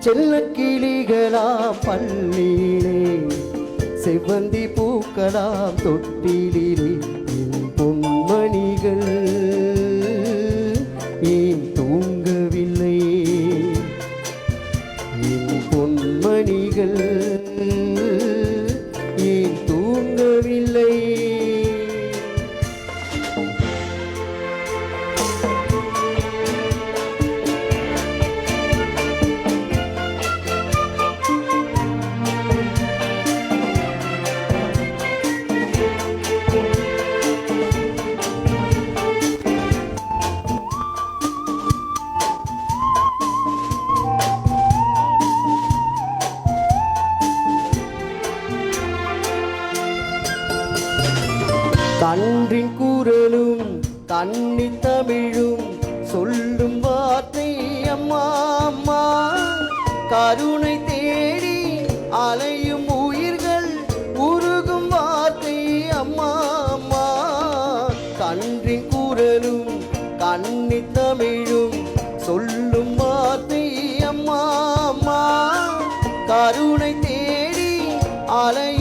செல்ல கிளிகளா பள்ளியிலே செவ்வந்தி பூக்களாம் தொட்டிலே என் பொன்மணிகள் ஏன் தூங்க தன்றின் குரலும் தன்னி தமிழும் சொல்லும் வார்த்தை அம்மா அம்மா. கருணை தேடி அலையும் உயிர்கள் உருகும் வார்த்தை அம்மா அம்மா. கன்றின் குரலும் கண்ணி தமிழும் சொல்லும் வார்த்தை அம்மா அம்மா. கருணை தேடி அலையும்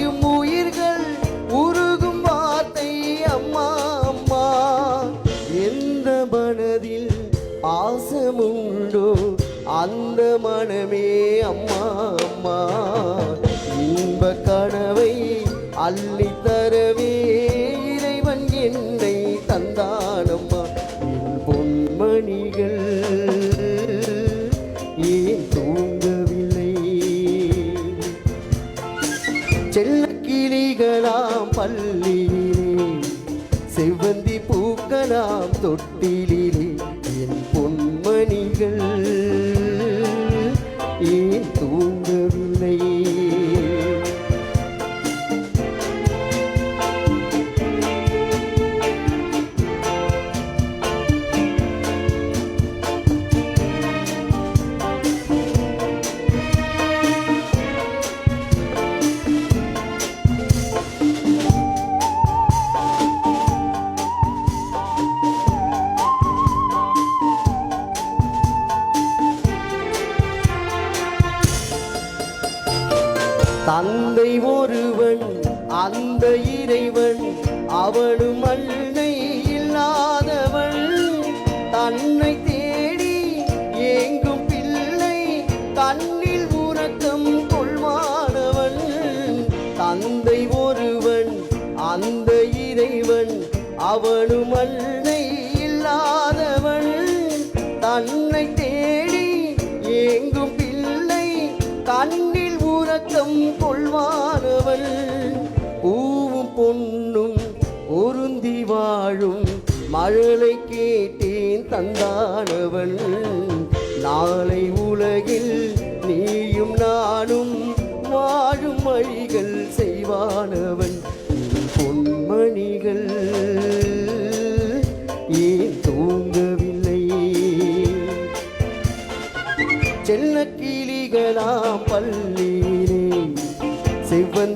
அந்த மனமே அம்மா அம்மா இன்ப கனவை அள்ளி தரவே இறைவன் என்னை தந்தானம்மா. என் பொன்மணிகள் ஏன் தூங்கவில்லை? செல்ல கிளிகளாம் பள்ளியிலே செவ்வந்தி பூக்கலாம் தொட்டிலே தந்தை ஒருவன் அந்த இறைவன் அவனும் அன்னை இல்லாதவள் தன்னை தேடி ஏங்கும் பிள்ளை கண்ணில் உறக்கம் கொள்வானவள் தந்தை ஒருவன் அந்த இறைவன் அவனும் அன்னை இல்லாதவள் தன்னை தேடி ஏங்கும் பிள்ளை கண்ணில் உறக்கம் கொள்வானவள். பூவும் பொன்னும் பொருந்தி வாழும் மழலை கேட்டேன் தந்தானவன் நாளை உலகில் நீயும் நானும் வாழும் வழிகள் செய்வானவன் பொன்மணிகள் ஏன் தூங்கவில்லை? செல்ல கிளிகளாம் பள்ளி செவ்வந்தி பூக்களாம் தொட்டி